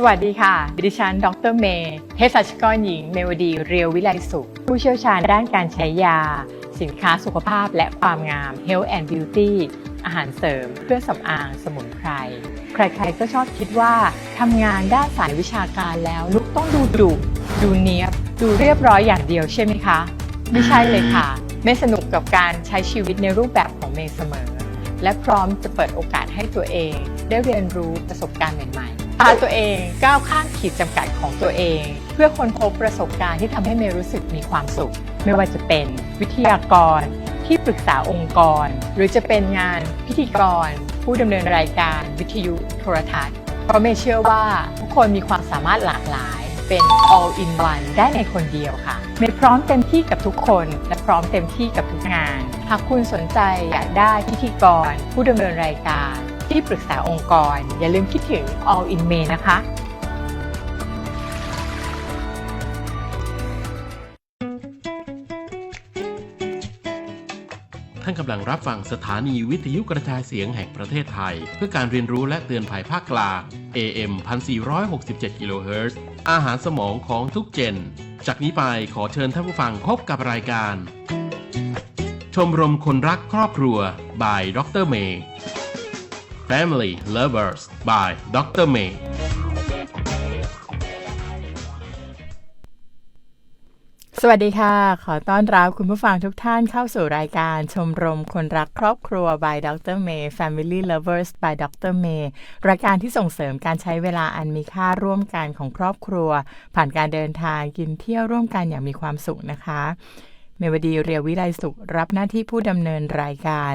สวัสดีค่ะ ดิฉัน ดรเมย์เภสัชกรหญิง เมวดี เรียววิไลสุข ผู้เชี่ยวชาญด้านการใช้ยา สินค้าสุขภาพและความงาม Health and Beauty อาหารเสริม เครื่องสำอาง สมุนไพร ใครๆก็ชอบคิดว่าทำงานด้านสายวิชาการแล้วลุกต้องดูดุดูเนียบ ดูเรียบร้อยอย่างเดียวใช่ไหมคะ ไม่ใช่เลยค่ะ ไม่สนุกกับการใช้ชีวิตในรูปแบบของเมย์เสมอ และพร้อมจะเปิดโอกาสให้ตัวเอง ได้เรียนรู้ประสบการณ์ใหม่ๆ พาตัวเองก้าวข้ามขีดจำกัดของตัวเอง เพื่อค้นพบประสบการณ์ที่ทำให้เมย์รู้สึกมีความสุข ไม่ว่าจะเป็นวิทยากร ที่ปรึกษาองค์กร หรือจะเป็นงานพิธีกร ผู้ดำเนินรายการวิทยุโทรทัศน์ เพราะเมย์เชื่อว่าทุกคนมีความสามารถหลากหลาย เป็น all in one ได้ในคนเดียวค่ะเมย์พร้อมเต็มที่กับทุกคนและพร้อมเต็มที่กับทุกงาน หากคุณสนใจอยากได้พิธีกร ผู้ดำเนินรายการ ที่ปรึกษาองค์กร อย่าลืมคิดถึง all in May นะคะท่านกำลังรับฟังสถานีวิทยุกระจายเสียงแห่งประเทศไทย เพื่อการเรียนรู้และเตือนภัยภาคกลาง AM 1467กิโลเฮิรตซ์อาหารสมองของทุกเจน จากนี้ไปขอเชิญท่านผู้ฟังพบกับรายการ ชมรมคนรักครอบครัว by ดรเมย์ Family Lovers by ดรเมย์สวัสดีค่ะ ขอต้อนรับคุณผู้ฟังทุกท่านเข้าสู่รายการชมรมคนรักครอบครัว by ดรเมย์ Family Lovers by ดรเมย์รายการที่ส่งเสริมการใช้เวลาอันมีค่าร่วมกันของครอบครัว ผ่านการเดินทางกินเที่ยวร่วมกันอย่างมีความสุขนะคะ เมวดีเรียววิไลสุขรับหน้าที่ผู้ดำเนินรายการ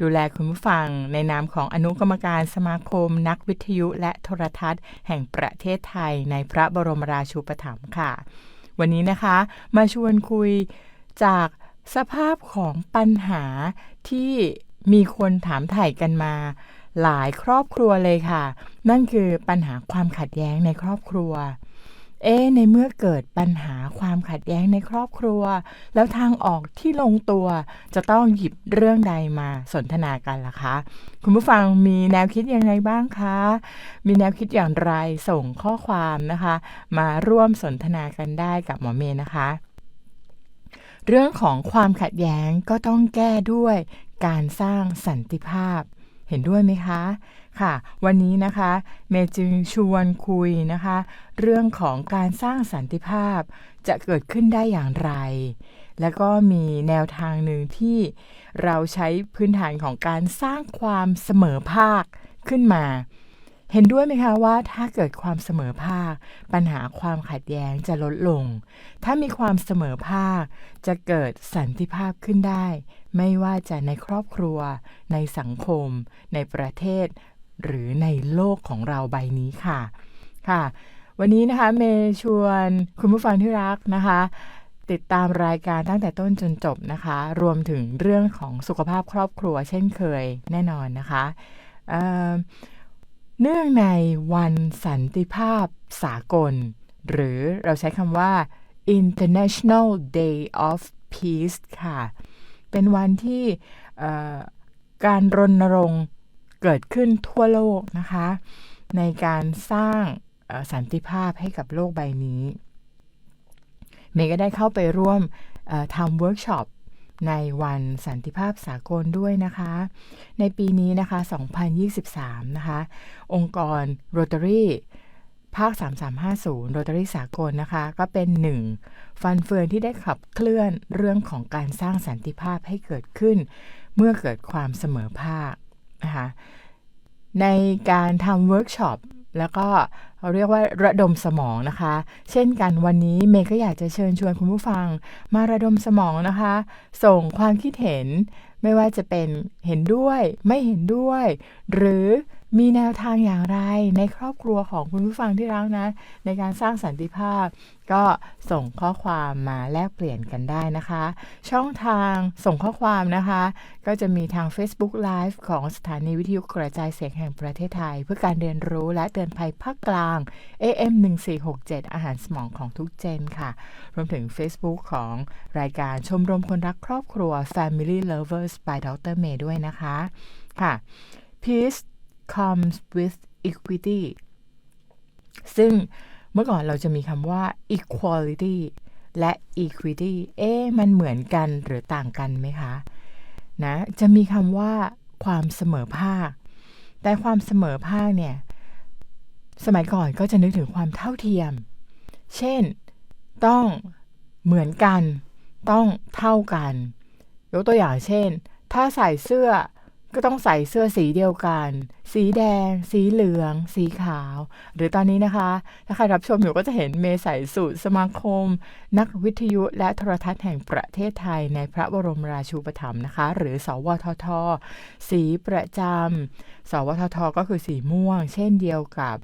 ดูแลคุณผู้ฟังในนามของอนุกรรมการสมาคม นักวิทยุและโทรทัศน์ แห่งประเทศไทยในพระบรมราชูปถัมภ์ค่ะ วันนี้นะคะมาชวนคุยจากสภาพของปัญหาที่มีคนถามถ่ายกันมา หลายครอบครัวเลยค่ะ นั่นคือปัญหาความขัดแย้งในครอบครัว เอ๊ในเมื่อเกิดปัญหาความขัดแย้งในครอบครัว แล้วทางออกที่ลงตัวจะต้องหยิบเรื่องใดมาสนทนากันล่ะคะ คุณผู้ฟังมีแนวคิดยังไงบ้างคะ มีแนวคิดอย่างไรส่งข้อความนะคะ มาร่วมสนทนากันได้กับหมอเมย์นะคะ เรื่องของความขัดแย้งก็ต้องแก้ด้วยการสร้างสันติภาพ เห็นด้วยไหมคะ ค่ะ วันนี้นะคะเมย์จึงชวนคุยนะคะ เรื่องของการสร้างสันติภาพจะเกิดขึ้นได้อย่างไร แล้วก็มีแนวทางหนึ่งที่เราใช้พื้นฐานของการสร้างความเสมอภาคขึ้นมา เห็นด้วยไหมคะว่าถ้าเกิดความเสมอภาค ปัญหาความขัดแย้งจะลดลง ถ้ามีความเสมอภาค จะเกิดสันติภาพขึ้นได้ ไม่ว่าจะในครอบครัว ในสังคม ในประเทศ หรือในโลกของเราใบนี้ค่ะค่ะ วันนี้นะคะเมย์ชวนคุณผู้ฟังที่รักนะคะ ติดตามรายการตั้งแต่ต้นจนจบนะคะ รวมถึงเรื่องของสุขภาพครอบครัวเช่นเคยแน่นอนนะคะเอ่อเนื่องในวันสันติภาพสากล หรือเราใช้คำว่า International Day of Peace ค่ะ เป็นวันที่การรณรงค์ เกิดขึ้นทั่วโลกนะคะ ในการสร้างสันติภาพให้กับโลกใบนี้ เมย์ก็ได้เข้าไปร่วมทำเวิร์กช็อปในวันสันติภาพสากลด้วยนะคะ ในปีนี้นะคะ 2023 นะคะ องค์กร Rotary ภาค 3350 Rotary สากลนะคะ ก็เป็นหนึ่งฟันเฟืองที่ได้ขับเคลื่อนเรื่องของการสร้างสันติภาพให้เกิดขึ้น เมื่อเกิดความเสมอภาค นะคะในการทำเวิร์กช็อปแล้วก็เราเรียกว่าระดมสมองนะคะ เช่นกันวันนี้เมย์ก็อยากจะเชิญชวนคุณผู้ฟัง มาระดมสมองนะคะ ส่งความคิดเห็นไม่ว่าจะเป็นเห็นด้วย ไม่เห็นด้วย หรือ มีแนวทางอย่างไรในครอบครัวของคุณผู้ฟังที่รักนะ ในการสร้างสันติภาพ ก็ส่งข้อความมาแลกเปลี่ยนกันได้นะคะ ช่องทางส่งข้อความนะคะ ก็จะมีทาง Facebook Live ของสถานีวิทยุกระจายเสียงแห่งประเทศไทย เพื่อการเรียนรู้และเตือนภัยภาคกลาง AM 1467 อาหารสมองของทุกเจนค่ะ รวมถึง Facebook ของรายการชมรมคนรักครอบครัว Family Lovers by Dr. May ด้วยนะคะค่ะ Peace comes with equity ซึ่งเมื่อก่อนเราจะมีคำว่า equality และ equity เอ๊มันเหมือนกันหรือต่างกันไหมคะ นะ จะมีคำว่าความเสมอภาค แต่ความเสมอภาคเนี่ย สมัยก่อนก็จะนึกถึงความเท่าเทียม เช่น ต้องเหมือนกัน ต้องเท่ากัน ยกตัวอย่างเช่น ถ้าใส่เสื้อ ก็ต้องใส่เสื้อสีเดียวกัน สีแดง สีเหลือง สีขาว หรือตอนนี้นะคะ ถ้าใครรับชมอยู่ก็จะเห็นเมย์ใส่สูตรสมาคม นักวิทยุและโทรทัศน์แห่งประเทศไทยในพระบรมราชูปถัมภ์นะคะ หรือสวทท สีประจำสวทท ก็คือสีม่วง เช่นเดียวกับ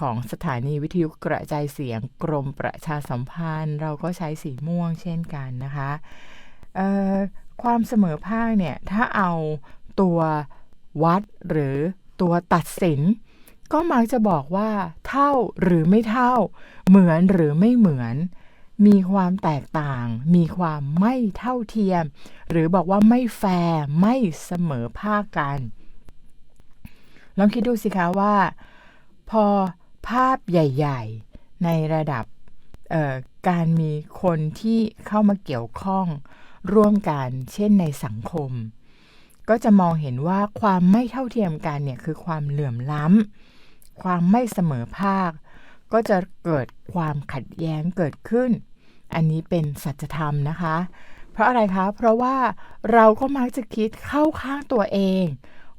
ของสถานีวิทยุกระจายเสียงกรมประชาสัมพันธ์ เราก็ใช้สีม่วงเช่นกันนะคะความเสมอภาคเนี่ยถ้าเอา ตัววัดหรือตัวตัดสิน ก็มักจะบอกว่าเท่าหรือไม่เท่า เหมือนหรือไม่เหมือน มีความแตกต่าง มีความไม่เท่าเทียม หรือบอกว่าไม่แฟร์ไม่เสมอภาคกัน ลองคิดดูสิคะว่า พอภาพใหญ่ ๆ ในระดับการมีคนที่เข้ามาเกี่ยวข้องร่วมกัน เช่นในสังคม ก็จะมองเห็นว่าความไม่เท่าเทียมกันเนี่ยคือความเหลื่อมล้ำ ความไม่เสมอภาค ก็จะเกิดความขัดแย้งเกิดขึ้น อันนี้เป็นสัจธรรมนะคะ เพราะอะไรคะ เพราะว่าเราก็มักจะคิดเข้าข้างตัวเอง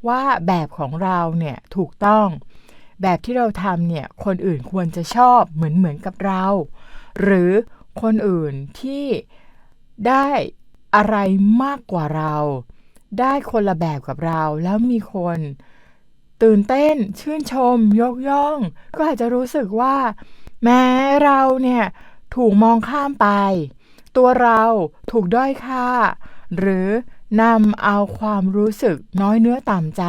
ว่าแบบของเราเนี่ยถูกต้อง แบบที่เราทำเนี่ยคนอื่นควรจะชอบเหมือนเหมือนกับเรา หรือคนอื่นที่ได้อะไรมากกว่าเรา ได้คนละแบบกับเรา แล้วมีคน ตื่นเต้น ชื่นชม ยกย่อง ก็อาจจะรู้สึกว่า แม้เราเนี่ยถูกมองข้ามไป ตัวเราถูกด้อยค่า หรือนำเอาความรู้สึกน้อยเนื้อต่ำใจ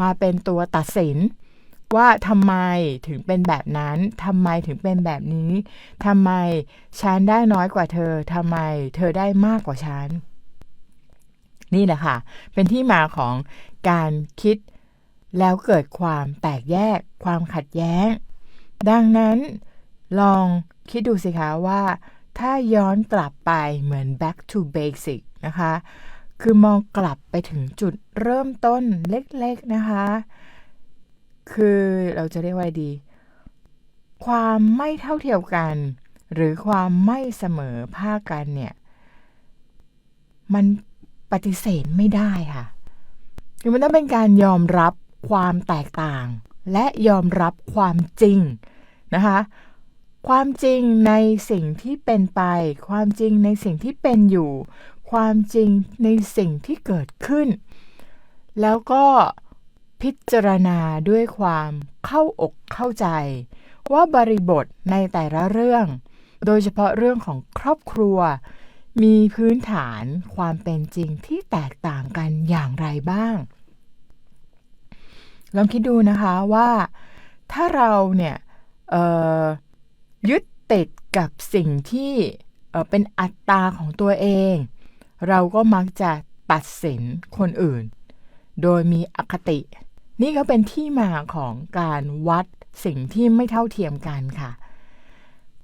มาเป็นตัวตัดสิน ว่าทำไมถึงเป็นแบบนั้นทำไมถึงเป็นแบบนี้ทำไมฉันได้น้อยกว่าเธอทำไมเธอได้มากกว่าฉัน นี่แหละค่ะ เป็นที่มาของการคิด แล้วเกิดความแตกแยก ความขัดแย้ง ดังนั้นลองคิดดูสิคะว่า ถ้าย้อนกลับไปเหมือน back to basic นะคะ คือมองกลับไปถึงจุดเริ่มต้นเล็กๆนะคะ คือเราจะเรียกว่าดี ความไม่เท่าเทียมกัน หรือความไม่เสมอภาคกันเนี่ย มัน ฏิเสธไม่ได้ค่ะคือมันต้องเป็นการยอมรับความแตกต่าง และยอมรับความจริงนะคะความจริงในสิ่งที่เป็นไป ความจริงในสิ่งที่เป็นอยู่ ความจริงในสิ่งที่เกิดขึ้น แล้วก็พิจารณาด้วยความเข้าอกเข้าใจ ว่าบริบทในแต่ละเรื่อง โดยเฉพาะเรื่องของครอบครัว มีพื้นฐานความเป็นจริงที่แตกต่างกันอย่างไรบ้าง ลองคิดดูนะคะว่าถ้าเราเนี่ยยึดติดกับสิ่งที่เป็นอัตตาของตัวเอง เราก็มักจะตัดสินคนอื่น โดยมีอคติ นี่ก็เป็นที่มาของการวัดสิ่งที่ไม่เท่าเทียมกันค่ะ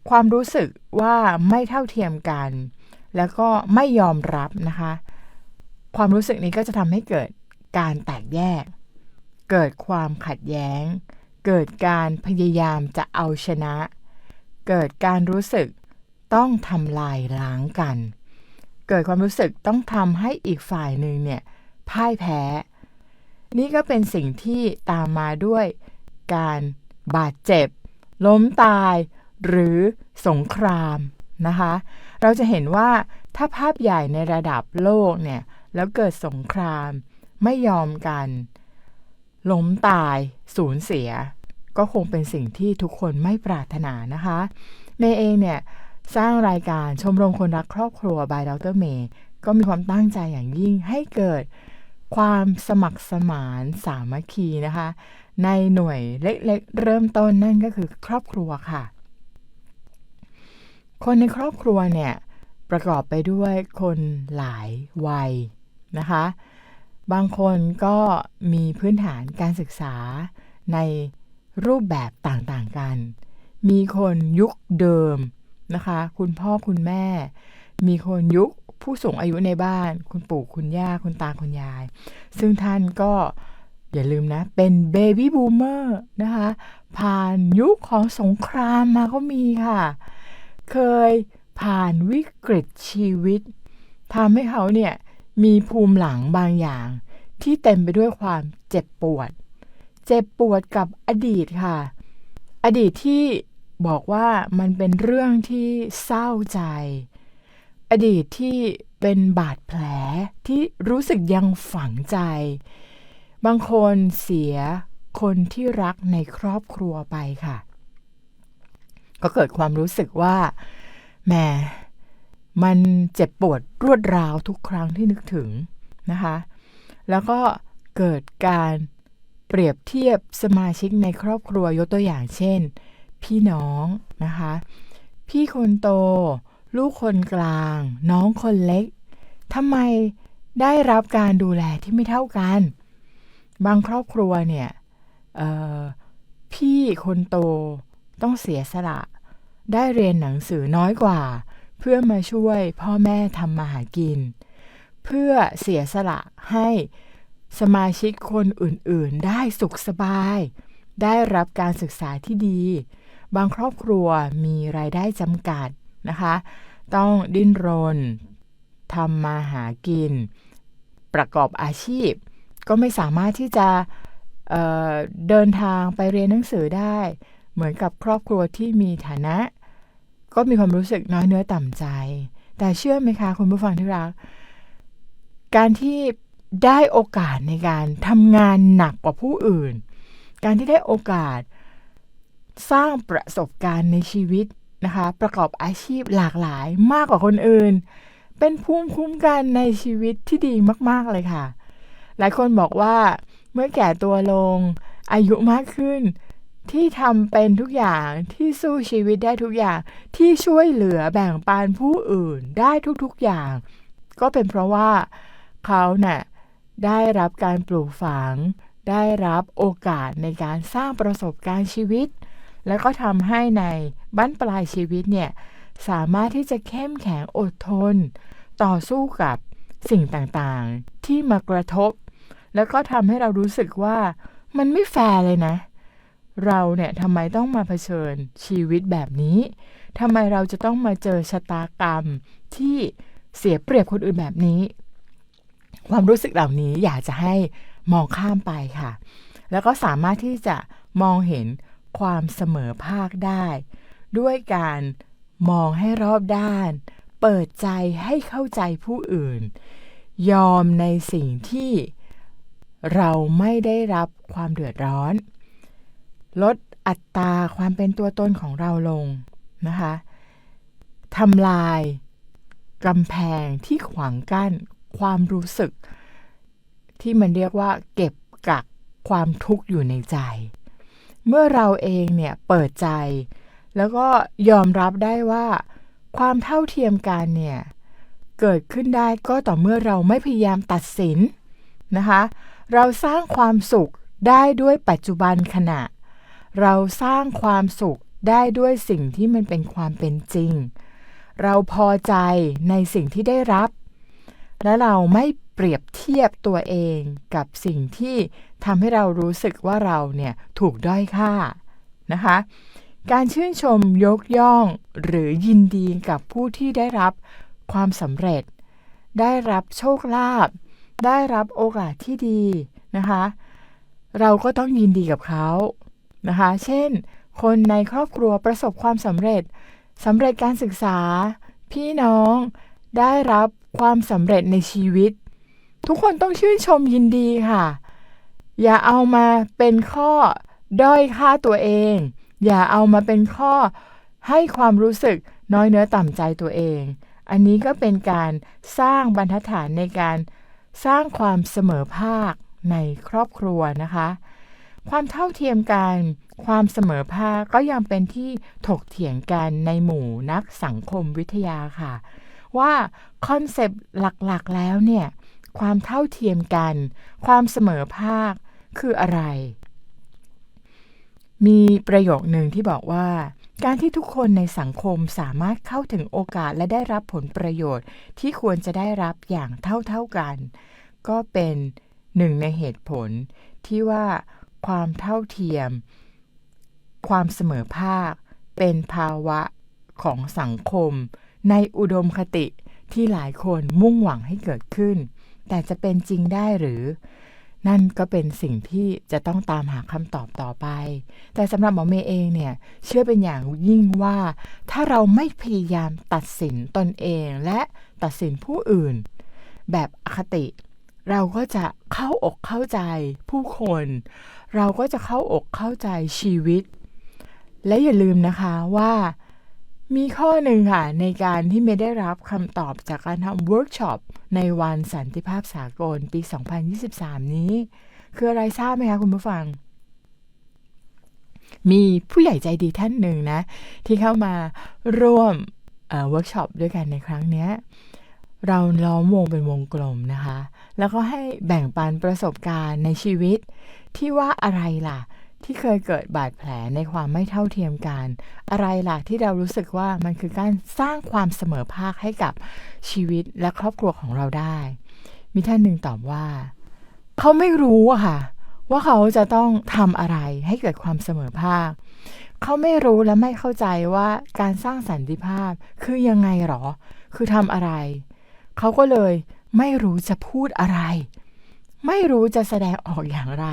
ความรู้สึกว่าไม่เท่าเทียมกัน แล้วก็ไม่ยอมรับนะคะ ความรู้สึกนี้ก็จะทำให้เกิดการแตกแยก เกิดความขัดแย้ง เกิดการพยายามจะเอาชนะ เกิดการรู้สึกต้องทำลายล้างกัน เกิดความรู้สึกต้องทำให้อีกฝ่ายหนึ่งเนี่ยพ่ายแพ้ นี่ก็เป็นสิ่งที่ตามมาด้วยการบาดเจ็บ ล้มตาย หรือสงคราม นะคะ เราจะเห็นว่าถ้าภาพใหญ่ในระดับโลกเนี่ย แล้วเกิดสงครามไม่ยอมกันล้มตายสูญเสีย ก็คงเป็นสิ่งที่ทุกคนไม่ปรารถนานะคะเมย์เองเนี่ยสร้างรายการชมรมคนรักครอบครัว by ดรเมย์ก็มีความตั้งใจอย่างยิ่งให้เกิดความสมัครสมานสามัคคีนะคะ ในหน่วยเล็กๆเริ่มต้นนั่นก็คือครอบครัวค่ะ คนในครอบครัวเนี่ยประกอบไปด้วยคนหลายวัยนะคะ บางคนก็มีพื้นฐานการศึกษาในรูปแบบต่างๆกัน มีคนยุคเดิมนะคะ คุณพ่อคุณแม่ มีคนยุคผู้สูงอายุในบ้าน คุณปู่คุณย่าคุณตาคุณยาย ซึ่งท่านก็อย่าลืมนะ เป็นเบบี้บูมเมอร์นะคะ ผ่านยุคของสงครามมาก็มีค่ะ เคยผ่านวิกฤตชีวิตทำให้เขาเนี่ยมีภูมิหลังบางอย่าง ที่เต็มไปด้วยความเจ็บปวด เจ็บปวดกับอดีตค่ะ อดีตที่บอกว่ามันเป็นเรื่องที่เศร้าใจ อดีตที่เป็นบาดแผลที่รู้สึกยังฝังใจ บางคนเสียคนที่รักในครอบครัวไปค่ะ ก็เกิดความรู้สึกว่าแหมมันเจ็บปวดรวดราวทุกครั้งที่นึกถึงนะคะ แล้วก็เกิดการเปรียบเทียบสมาชิกในครอบครัวยกตัวอย่างเช่น พี่น้องนะคะ พี่คนโต ลูกคนกลาง น้องคนเล็กทำไมได้รับการดูแลที่ไม่เท่ากัน บางครอบครัวเนี่ยพี่คนโตต้องเสียสละ ได้เรียนหนังสือน้อยกว่า เพื่อมาช่วยพ่อแม่ทำมาหากิน เพื่อเสียสละให้สมาชิกคนอื่นๆ ได้สุขสบาย ได้รับการศึกษาที่ดี บางครอบครัวมีรายได้จำกัดนะคะ ต้องดิ้นรนทำมาหากิน ประกอบอาชีพ ก็ไม่สามารถที่จะเเดินทางไปเรียนหนังสือได้ เหมือนกับครอบครัวที่มีฐานะ ก็มีความรู้สึกน้อยเนื้อต่ำใจ แต่เชื่อไหมคะคุณผู้ฟังที่รัก การที่ได้โอกาสในการทำงานหนักกว่าผู้อื่น การที่ได้โอกาสสร้างประสบการณ์ในชีวิตนะคะ ประกอบอาชีพหลากหลายมากกว่าคนอื่น เป็นภูมิคุ้มกันในชีวิตที่ดีมาก ๆ เลยค่ะ หลายคนบอกว่าเมื่อแก่ตัวลง อายุมากขึ้น ที่ทำเป็นทุกอย่างที่สู้ชีวิตได้ทุกอย่างที่ช่วยเหลือแบ่งปันผู้อื่นได้ทุกๆอย่าง ก็เป็นเพราะว่าเขาเนะ่ยได้รับการปลูกฝัง ได้รับโอกาสในการสร้างประสบการณ์ชีวิต แล้วก็ทำให้ในบั้นปลายชีวิตเนี่ยสามารถที่จะเข้มแข็งอดทน ต่อสู้กับสิ่งต่างๆ ที่มากระทบ แล้วก็ทำให้เรารู้สึกว่ามันไม่แฟร์เลยนะ เราเนี่ยทำไมต้องมาเผชิญชีวิตแบบนี้ทำไมเราจะต้องมาเจอชะตากรรมที่เสียเปรียบคนอื่นแบบนี้ ความรู้สึกเหล่านี้อยากจะให้มองข้ามไปค่ะ แล้วก็สามารถที่จะมองเห็นความเสมอภาคได้ ด้วยการมองให้รอบด้าน เปิดใจให้เข้าใจผู้อื่น ยอมในสิ่งที่เราไม่ได้รับความเดือดร้อน ลดอัตราความเป็นตัวตนของเราลงนะคะทำลายกำแพงที่ขวางกั้นความรู้สึก ที่มันเรียกว่า เก็บกักความทุกข์อยู่ในใจ เมื่อเราเองเนี่ยเปิดใจ แล้วก็ยอมรับได้ว่า ความเท่าเทียมกันเนี่ยเกิดขึ้นได้ก็ต่อเมื่อเราไม่พยายามตัดสินนะคะ เราสร้างความสุขได้ด้วยปัจจุบันขณะ เราสร้างความสุขได้ด้วยสิ่งที่มันเป็นความเป็นจริง เราพอใจในสิ่งที่ได้รับ และเราไม่เปรียบเทียบตัวเองกับสิ่งที่ทำให้เรารู้สึกว่าเราเนี่ยถูกด้อยค่านะคะ การชื่นชมยกย่องหรือยินดีกับผู้ที่ได้รับความสำเร็จ ได้รับโชคลาภได้รับโอกาสที่ดีนะคะ เราก็ต้องยินดีกับเขา นะคะ เช่น คนในครอบครัวประสบความสำเร็จสำเร็จการศึกษา พี่น้องได้รับความสำเร็จในชีวิต ทุกคนต้องชื่นชมยินดีค่ะ อย่าเอามาเป็นข้อด้อยค่าตัวเอง อย่าเอามาเป็นข้อให้ความรู้สึกน้อยเนื้อต่ำใจตัวเอง อันนี้ก็เป็นการสร้างบรรทัดฐานในการสร้างความเสมอภาคในครอบครัวนะคะ ความเท่าเทียมกัน ความเสมอภาคก็ยังเป็นที่ถกเถียงกันในหมู่นักสังคมวิทยาค่ะ ว่าคอนเซปต์หลักๆแล้วเนี่ย ความเท่าเทียมกัน ความเสมอภาคคืออะไร มีประโยคหนึ่งที่บอกว่า การที่ทุกคนในสังคมสามารถเข้าถึงโอกาสและได้รับผลประโยชน์ที่ควรจะได้รับอย่างเท่าๆกัน ก็เป็นหนึ่งในเหตุผลที่ว่า ความเท่าเทียม ความเสมอภาค เป็นภาวะของสังคม ในอุดมคติที่หลายคนมุ่งหวังให้เกิดขึ้น แต่จะเป็นจริงได้หรือ นั่นก็เป็นสิ่งที่จะต้องตามหาคำตอบต่อไป แต่สำหรับหมอเมย์เองเนี่ย เชื่อเป็นอย่างยิ่งว่า ถ้าเราไม่พยายามตัดสินตนเองและตัดสินผู้อื่น แบบอคติ เราก็จะเข้าอกเข้าใจผู้คน เราก็จะเข้าอกเข้าใจชีวิต และอย่าลืมนะคะว่า มีข้อหนึ่งค่ะ ในการที่เมย์ได้รับคำตอบจากการทำเวิร์กช็อปในวันสันติภาพสากลปี 2023 นี้ คืออะไรทราบไหมคะคุณผู้ฟัง มีผู้ใหญ่ใจดีท่านหนึ่งนะ ที่เข้ามาร่วมเวิร์กช็อปด้วยกันในครั้งนี้ เราล้อมวงเป็นวงกลมนะคะ แล้วก็ให้แบ่งปันประสบการณ์ในชีวิต ที่ว่าอะไรล่ะ ที่เคยเกิดบาดแผลในความไม่เท่าเทียมกัน อะไรล่ะที่เรารู้สึกว่ามันคือการสร้างความเสมอภาคให้กับชีวิตและครอบครัวของเราได้ มีท่านหนึ่งตอบว่า เขาไม่รู้อะค่ะ ว่าเขาจะต้องทำอะไรให้เกิดความเสมอภาค เขาไม่รู้และไม่เข้าใจว่าการสร้างสันติภาพคือยังไงหรอ คือทำอะไร เขาก็เลยไม่รู้จะพูดอะไร ไม่รู้จะแสดงออกอย่างไร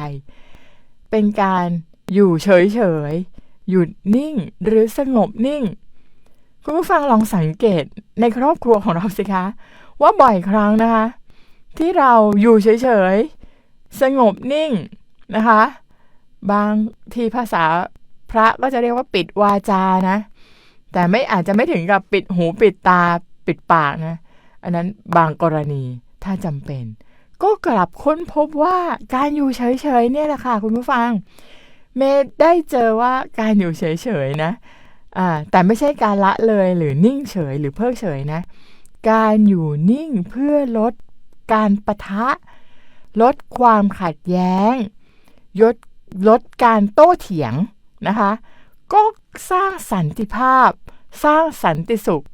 เป็นการอยู่เฉยๆ หยุดนิ่งหรือสงบนิ่ง คุณผู้ฟังลองสังเกตในครอบครัวของเราสิคะ ว่าบ่อยครั้งนะคะ ที่เราอยู่เฉยๆ สงบนิ่งนะคะ บางทีภาษาพระก็จะเรียกว่าปิดวาจานะ แต่ไม่อาจจะไม่ถึงกับปิดหูปิดตาปิดปากนะ อันนั้นบางกรณีถ้าจำเป็น ก็กลับค้นพบว่าการอยู่เฉยๆเนี่ยแหละค่ะคุณผู้ฟัง เมย์ได้เจอว่าการอยู่เฉยๆนะอ่าแต่ไม่ใช่การละเลยหรือนิ่งเฉยหรือเพิกเฉยนะ การอยู่นิ่งเพื่อลดการปะทะ ลดความขัดแย้งลดลดการโต้เถียงนะคะ ก็สร้างสันติภาพ สร้างสันติสุข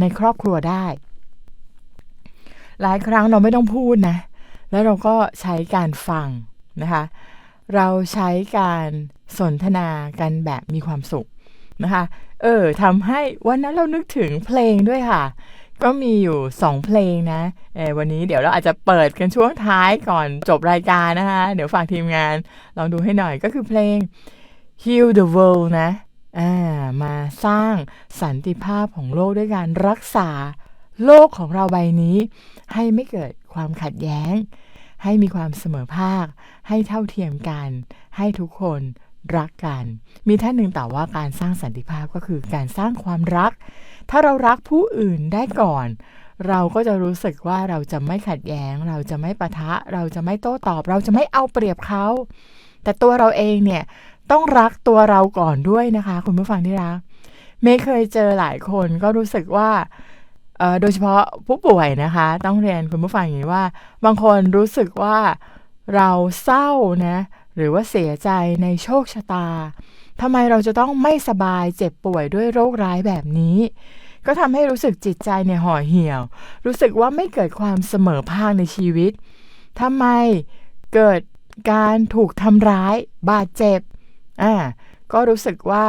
ในครอบครัวได้ หลายครั้งเราไม่ต้องพูดนะ แล้วเราก็ใช้การฟังนะคะ เราใช้การสนทนากันแบบมีความสุขนะคะ เออทำให้วันนั้นเรานึกถึงเพลงด้วยค่ะ ก็มีอยู่สองเพลงนะเออวันนี้เดี๋ยวเราอาจจะเปิดกันช่วงท้ายก่อนจบรายการนะคะ เดี๋ยวฝากทีมงานลองดูให้หน่อยก็คือเพลง Heal the World นะอ่ามาสร้างสันติภาพของโลกด้วยการรักษา โลกของเราใบนี้ ให้ไม่เกิดความขัดแย้ง ให้มีความเสมอภาค ให้เท่าเทียมกัน ให้ทุกคนรักกัน มีท่านหนึ่งตอบว่าการสร้างสันติภาพก็คือการสร้างความรัก ถ้าเรารักผู้อื่นได้ก่อน เราก็จะรู้สึกว่าเราจะไม่ขัดแย้ง เราจะไม่ปะทะ เราจะไม่โต้ตอบ เราจะไม่เอาเปรียบเขา แต่ตัวเราเองเนี่ยต้องรักตัวเราก่อนด้วยนะคะ คุณผู้ฟังที่รัก เมย์เคยเจอหลายคนก็รู้สึกว่า โดยเฉพาะผู้ป่วยนะคะ ต้องเรียนคุณผู้ฟังอย่างนี้ว่า บางคนรู้สึกว่าเราเศร้านะหรือว่าเสียใจในโชคชะตาทำไมเราจะต้องไม่สบายเจ็บป่วยด้วยโรคร้ายแบบนี้ ก็ทำให้รู้สึกจิตใจเนี่ยห่อเหี่ยว รู้สึกว่าไม่เกิดความเสมอภาคในชีวิตทำไมเกิดการถูกทำร้ายบาดเจ็บอ่าก็รู้สึกว่า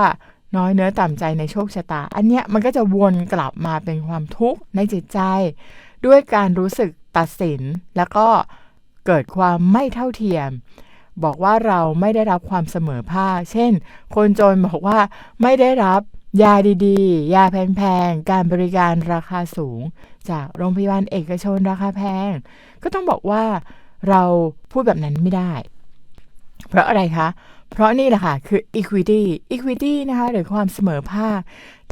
น้อยเนื้อต่ำใจในโชคชะตา อันเนี้ยมันก็จะวนกลับมาเป็นความทุกข์ในจิตใจ ด้วยการรู้สึกตัดสิน แล้วก็เกิดความไม่เท่าเทียม บอกว่าเราไม่ได้รับความเสมอภาค เช่น คนจนบอกว่าไม่ได้รับยาดีๆ ยาแพงๆ การบริการราคาสูง จากโรงพยาบาลเอกชนราคาแพง ก็ต้องบอกว่าเราพูดแบบนั้นไม่ได้ เพราะอะไรคะ เพราะนี่แหละค่ะ คือ equity equity นะคะหรือความเสมอภาค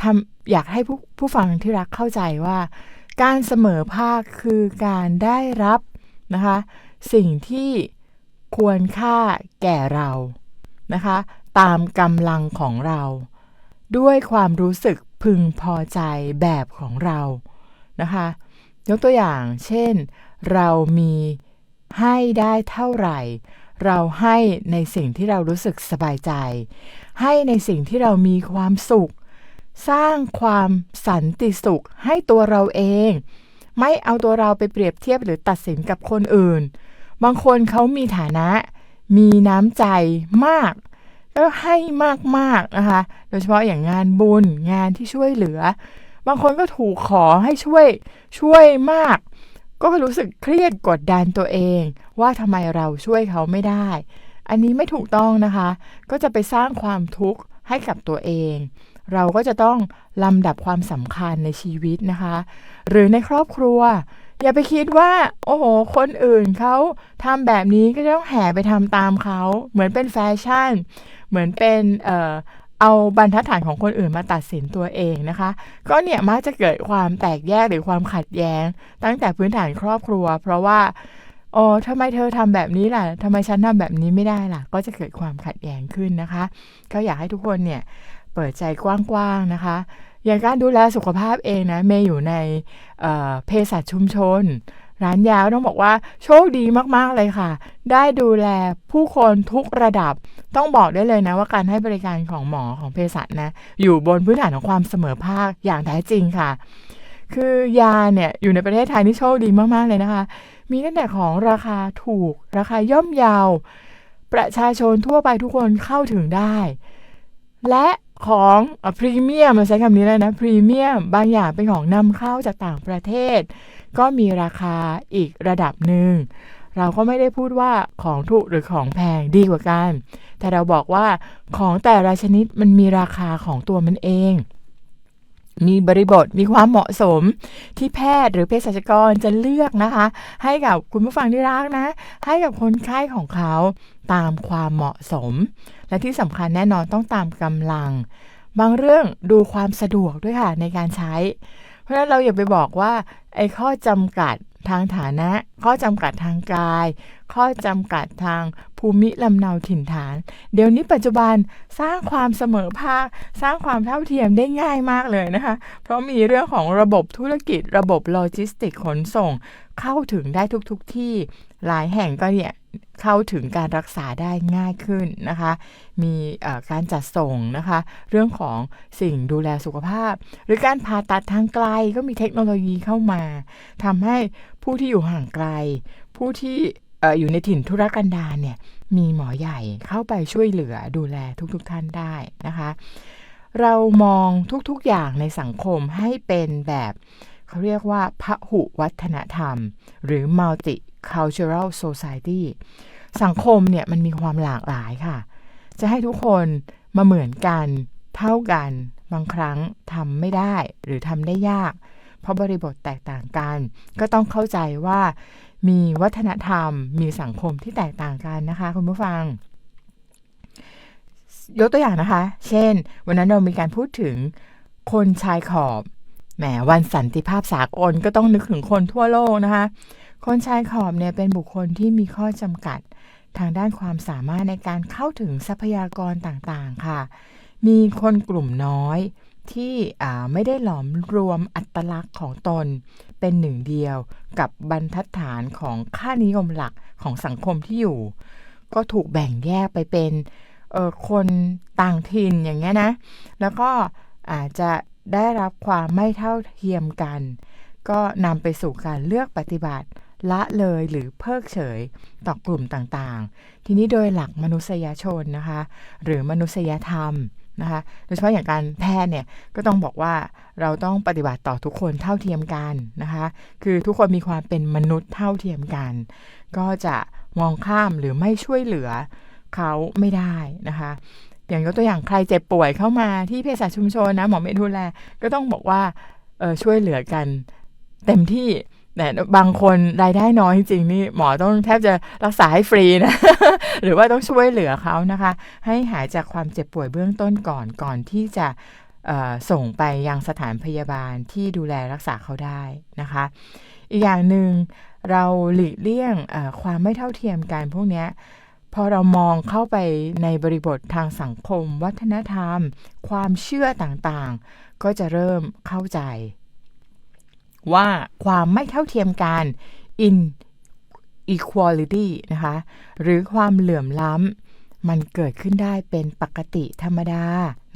ทำอยากให้ผู้ผู้ฟังที่รักเข้าใจว่า การเสมอภาคคือการได้รับนะคะสิ่งที่ควรค่าแก่เรานะคะตามกำลังของเรา ด้วยความรู้สึกพึงพอใจแบบของเรานะคะยกตัวอย่างเช่น เรามีให้ได้เท่าไหร่ เราให้ในสิ่งที่เรารู้สึกสบายใจ ให้ในสิ่งที่เรามีความสุข สร้างความสันติสุขให้ตัวเราเอง ไม่เอาตัวเราไปเปรียบเทียบหรือตัดสินกับคนอื่น บางคนเขามีฐานะ มีน้ำใจมากก็ให้มากๆนะคะ โดยเฉพาะอย่างงานบุญงานที่ช่วยเหลือ บางคนก็ถูกขอให้ช่วยช่วยมาก ก็รู้สึกเครียดกดดันตัวเอง ว่าทำไมเราช่วยเขาไม่ได้ อันนี้ไม่ถูกต้องนะคะ ก็จะไปสร้างความทุกข์ให้กับตัวเอง เราก็จะต้องลำดับความสำคัญในชีวิตนะคะ หรือในครอบครัว อย่าไปคิดว่า โอ้โห คนอื่นเขาทำแบบนี้ก็จะต้องแห่ไปทำตามเขา เหมือนเป็นแฟชั่น เหมือนเป็นเอ่อ เอาบรรทัดฐานของคนอื่นมาตัดสินตัวเองนะคะ ก็เนี่ยมักจะเกิดความแตกแยกหรือความขัดแย้ง ตั้งแต่พื้นฐานครอบครัว เพราะว่าโอ้ทำไมเธอทำแบบนี้ล่ะทำไมฉันทำแบบนี้ไม่ได้ล่ะ ก็จะเกิดความขัดแย้งขึ้นนะคะ ก็อยากให้ทุกคนเนี่ยเปิดใจกว้างๆนะคะ อย่างการดูแลสุขภาพเองนะเมย์อยู่ในเอ่อเภสัชชุมชน ร้านยาต้องบอกว่าโชคดีมากๆเลยค่ะ ได้ดูแลผู้คนทุกระดับ ต้องบอกได้เลยนะว่าการให้บริการของหมอของเภสัชนะ อยู่บนพื้นฐานของความเสมอภาคอย่างแท้จริงค่ะ คือยาเนี่ยอยู่ในประเทศไทยนี่โชคดีมากๆเลยนะคะ มีตั้งแต่ของราคาถูก ราคาย่อมเยาว ประชาชนทั่วไปทุกคนเข้าถึงได้ และ ของพรีเมียมเราใช้คำนี้เลยนะพรีเมียมบางอย่างเป็นของนำเข้าจากต่างประเทศ ก็มีราคาอีกระดับหนึ่ง เราก็ไม่ได้พูดว่าของถูกหรือของแพงดีกว่ากัน แต่เราบอกว่าของแต่ละชนิดมันมีราคาของตัวมันเอง มีบริบทมีความเหมาะสมที่แพทย์หรือเภสัชกรจะเลือกนะคะ ให้กับคุณผู้ฟังที่รักนะ ให้กับคนไข้ของเขาตามความเหมาะสม และที่สำคัญแน่นอนต้องตามกำลัง บางเรื่องดูความสะดวกด้วยค่ะในการใช้ เพราะฉะนั้นเราอย่าไปบอกว่าไอ้ข้อจำกัด ทางฐานะ ข้อจำกัดทางกาย ข้อจำกัดทางภูมิลำเนาถิ่นฐาน เดี๋ยวนี้ปัจจุบันสร้างความเสมอภาค สร้างความเท่าเทียมได้ง่ายมากเลยนะคะ เพราะมีเรื่องของระบบธุรกิจ ระบบโลจิสติกขนส่ง เข้าถึงได้ทุกๆทที่หลายแห่งก็เนี่ยเข้าถึงการรักษาได้ง่ายขึ้นนะคะ มีการจัดส่งนะคะ เรื่องของสิ่งดูแลสุขภาพ หรือการผ่าตัดทางไกลก็มีเทคโนโลยีเข้ามาทำให้ ผู้ที่อยู่ห่างไกล ผู้ที่อยู่ในถิ่นธุรกันดารเนี่ยมีหมอใหญ่เข้าไปช่วยเหลือดูแลทุกๆทท่านได้นะคะ เรามองทุกๆอย่างในสังคมให้เป็นแบบเขาเรียกว่าพหุวัฒนธรรม หรือ multicultural society สังคมเนี่ยมันมีความหลากหลายค่ะ จะให้ทุกคนมาเหมือนกัน เท่ากัน บางครั้งทำไม่ได้หรือทำได้ยาก เพราะบริบทแตกต่างกัน ก็ต้องเข้าใจว่า มีวัฒนธรรม มีสังคมที่แตกต่างกันนะคะ คุณผู้ฟัง ยกตัวอย่างนะคะ เช่น วันนั้นเรามีการพูดถึงคนชายขอบแหมวันสันติภาพสากลก็ต้องนึกถึงคนทั่วโลกนะคะ คนชายขอบเนี่ยเป็นบุคคลที่มีข้อจำกัดทางด้านความสามารถในการเข้าถึงทรัพยากรต่างๆค่ะ มีคนกลุ่มน้อย ที่ไม่ได้หลอมรวมอัตลักษณ์ของตน เป็นหนึ่งเดียวกับบรรทัดฐานของค่านิยมหลักของสังคมที่อยู่ ก็ถูกแบ่งแยกไปเป็นคนต่างถิ่นอย่างเงี้ยนะ แล้วก็อาจจะได้รับความไม่เท่าเทียมกัน ก็นำไปสู่การเลือกปฏิบัติละเลยหรือเพิกเฉยต่อกลุ่มต่างๆ ทีนี้โดยหลักมนุษยชนนะคะ หรือมนุษยธรรม นะคะโดยเฉพาะอย่างการแพทย์เนี่ยก็ต้องบอกว่าเราต้องปฏิบัติต่อทุกคนเท่าเทียมกันนะคะ คือทุกคนมีความเป็นมนุษย์เท่าเทียมกัน ก็จะมองข้ามหรือไม่ช่วยเหลือเขาไม่ได้นะคะอย่างยกตัวอย่างใครเจ็บป่วยเข้ามาที่เภสัชชุมชนนะหมอเมดูแลก็ต้องบอกว่าเออช่วยเหลือกันเต็มที่ แต่บางคนรายได้น้อยจริงๆนี่หมอต้องแทบจะรักษาให้ฟรีนะ หรือว่าต้องช่วยเหลือเขานะคะ ให้หายจากความเจ็บป่วยเบื้องต้นก่อนก่อนที่จะส่งไปยังสถานพยาบาลที่ดูแลรักษาเขาได้นะคะ อีกอย่างหนึ่งเราหลีกเลี่ยงความไม่เท่าเทียมกันพวกนี้พอเรามองเข้าไปในบริบททางสังคม วัฒนธรรม ความเชื่อต่างๆ ก็จะเริ่มเข้าใจ ว่าความไม่เท่าเทียมกัน in equality นะคะ หรือความเหลื่อมล้ำมันเกิดขึ้นได้เป็นปกติธรรมดา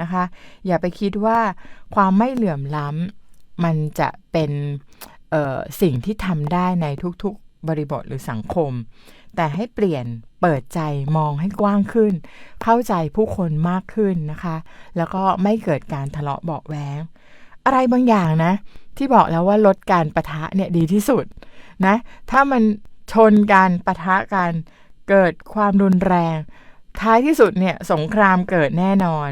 นะคะ อย่าไปคิดว่าความไม่เหลื่อมล้ำมันจะเป็นสิ่งที่ทำได้ในทุกๆบริบทหรือสังคม แต่ให้เปลี่ยนเปิดใจมองให้กว้างขึ้น เข้าใจผู้คนมากขึ้นนะคะ แล้วก็ไม่เกิดการทะเลาะเบาะแว้งอะไรบางอย่างนะ ที่บอกแล้วว่าลดการประทะเนี่ยดีที่สุดนะถ้ามันชนกันปะทะกันเกิดความรุนแรง ท้ายที่สุดเนี่ยสงครามเกิดแน่นอน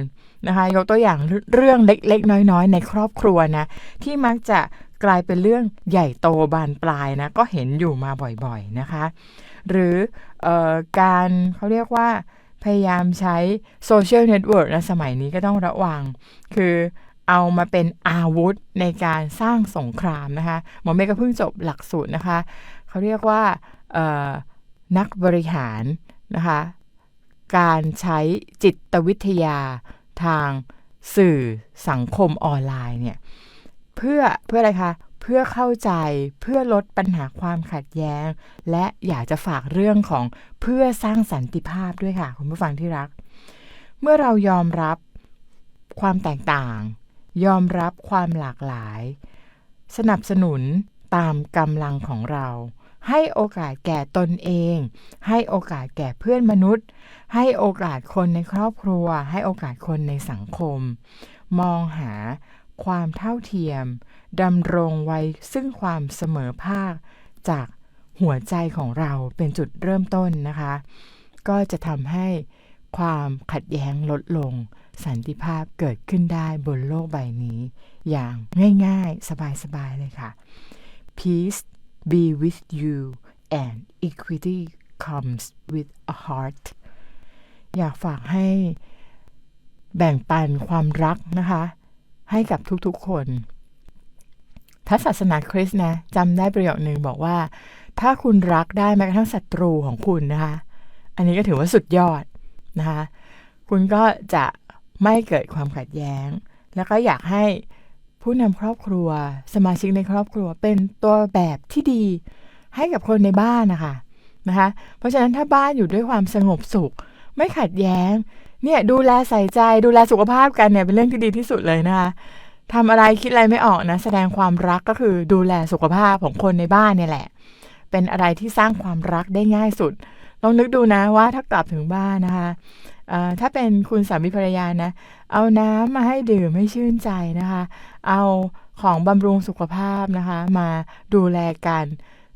นะคะยกตัวอย่างเรื่องเล็กๆ น้อยๆ ในครอบครัวนะที่มักจะกลายเป็นเรื่องใหญ่โตบานปลายนะก็เห็นอยู่มาบ่อยๆนะคะหรือออการเขาเรียกว่าพยายามใช้โซเชียลเน็ตเวิร์กนะสมัยนี้ก็ต้องระวัง คือ เอามาเป็นอาวุธในการสร้างสงครามนะคะหมอเมย์ก็เพิ่งจบหลักสูตรนะคะเขาเรียกว่านักบริหารนะคะการใช้จิตวิทยาทางสื่อสังคมออนไลน์เนี่ยเพื่อเพื่ออะไรคะเพื่อเข้าใจเพื่อลดปัญหาความขัดแย้ง และอยากจะฝากเรื่องของเพื่อสร้างสันติภาพด้วยค่ะ คุณผู้ฟังที่รัก เมื่อเรายอมรับความแตกต่าง ยอมรับความหลากหลาย สนับสนุนตามกำลังของเรา ให้โอกาสแก่ตนเอง ให้โอกาสแก่เพื่อนมนุษย์ ให้โอกาสคนในครอบครัว ให้โอกาสคนในสังคม มองหาความเท่าเทียมดำรงไว้ซึ่งความเสมอภาค จากหัวใจของเราเป็นจุดเริ่มต้นนะคะ ก็จะทำให้ ความขัดแย้งลดลง สันติภาพเกิดขึ้นได้บนโลกใบนี้ อย่างง่ายๆ สบายๆ เลยค่ะ Peace be with you and equity comes with a heart อยากฝากให้แบ่งปันความรักนะคะ ให้กับทุกๆคน ถ้าศาสนาคริสต์นะจำได้ประโยคนึงบอกว่า ถ้าคุณรักได้แม้กระทั่งศัตรูของคุณนะคะ อันนี้ก็ถือว่าสุดยอด นะคะคุณก็จะไม่เกิดความขัดแย้ง แล้วก็อยากให้ผู้นำครอบครัว สมาชิกในครอบครัวเป็นตัวแบบที่ดีให้กับคนในบ้านนะคะนะคะ เพราะฉะนั้นถ้าบ้านอยู่ด้วยความสงบสุข ไม่ขัดแย้งเนี่ยดูแลใส่ใจดูแลสุขภาพกันเนี่ยเป็นเรื่องที่ดีที่สุดเลยนะคะทำอะไรคิดอะไรไม่ออกนะแสดงความรักก็คือดูแลสุขภาพของคนในบ้านเนี่ยแหละ เป็นอะไรที่สร้างความรักได้ง่ายสุด ลองนึกดูนะว่าถ้ากลับถึงบ้านนะคะถ้าเป็นคุณสามีภรรยานะ เอาน้ำมาให้ดื่มให้ชื่นใจนะคะ เอาของบำรุงสุขภาพนะคะ มาดูแลกัน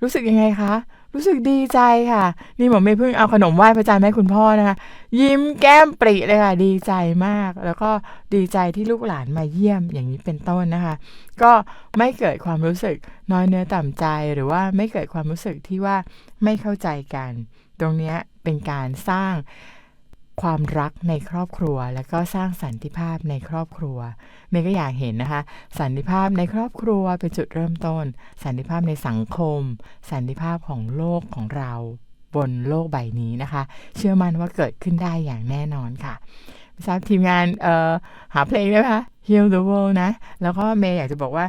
รู้สึกยังไงคะ รู้สึกดีใจค่ะ นี่หมอไม่เพิ่งเอาขนมไหว้พระจันทร์ให้คุณพ่อนะคะ ยิ้มแก้มปริเลยค่ะ ดีใจมาก แล้วก็ดีใจที่ลูกหลานมาเยี่ยมอย่างนี้เป็นต้นนะคะ ก็ไม่เกิดความรู้สึกน้อยเนื้อต่ำใจ หรือว่าไม่เกิดความรู้สึกที่ว่าไม่เข้าใจกัน ตรงนี้เป็นการสร้างความรักในครอบครัว แล้วก็สร้างสันติภาพในครอบครัวเมย์ก็อยากเห็นนะคะ สันติภาพในครอบครัวเป็นจุดเริ่มต้น สันติภาพในสังคม สันติภาพของโลกของเราบนโลกใบนี้นะคะ เชื่อมั่นว่าเกิดขึ้นได้อย่างแน่นอนค่ะทราบทีมงานหาเพลงได้ไหม Heal the World นะ แล้วก็เมย์อยากจะบอกว่า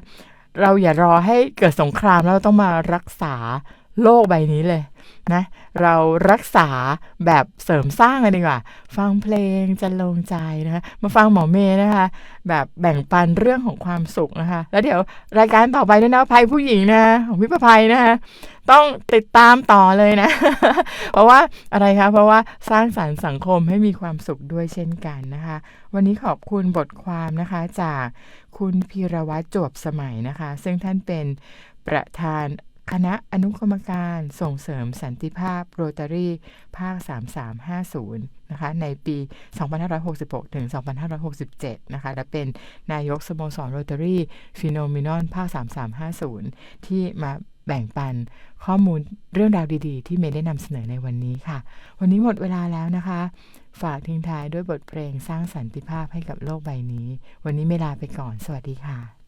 เราอย่ารอให้เกิดสงครามแล้วต้องมารักษา โลกใบนี้เลยนะเรารักษาแบบเสริมสร้างกันดีกว่า ฟังเพลงจะลงใจนะคะมาฟังหมอเมย์นะคะ แบบแบ่งปันเรื่องของความสุขนะคะ แล้วเดี๋ยวรายการต่อไปด้วยนะภัยผู้หญิงนะของพี่ประภัยนะคะต้องติดตามต่อเลยนะ เพราะว่าอะไรคะเพราะว่าสร้างสารรค์สังคมให้มีความสุขด้วยเช่นกันนะคะ วันนี้ขอบคุณบทความนะคะจากคุณพีรวัตรจวบสมัยนะคะ ซึ่งท่านเป็นประธาน คณะอนุกรรมการส่งเสริมสันติภาพโรตารีภาค 3350 นะคะ ในปี 2566 ถึง 2567 นะคะ และเป็นนายกสโมสรโรตารีฟิโนมินอนภาค 3350 ที่มาแบ่งปันข้อมูลเรื่องราวดีๆ ที่เมย์ได้นำเสนอในวันนี้ค่ะ วันนี้หมดเวลาแล้วนะคะ ฝากทิ้งท้ายด้วยบทเพลงสร้างสันติภาพให้กับโลกใบนี้ วันนี้เมลาไปก่อน สวัสดีค่ะ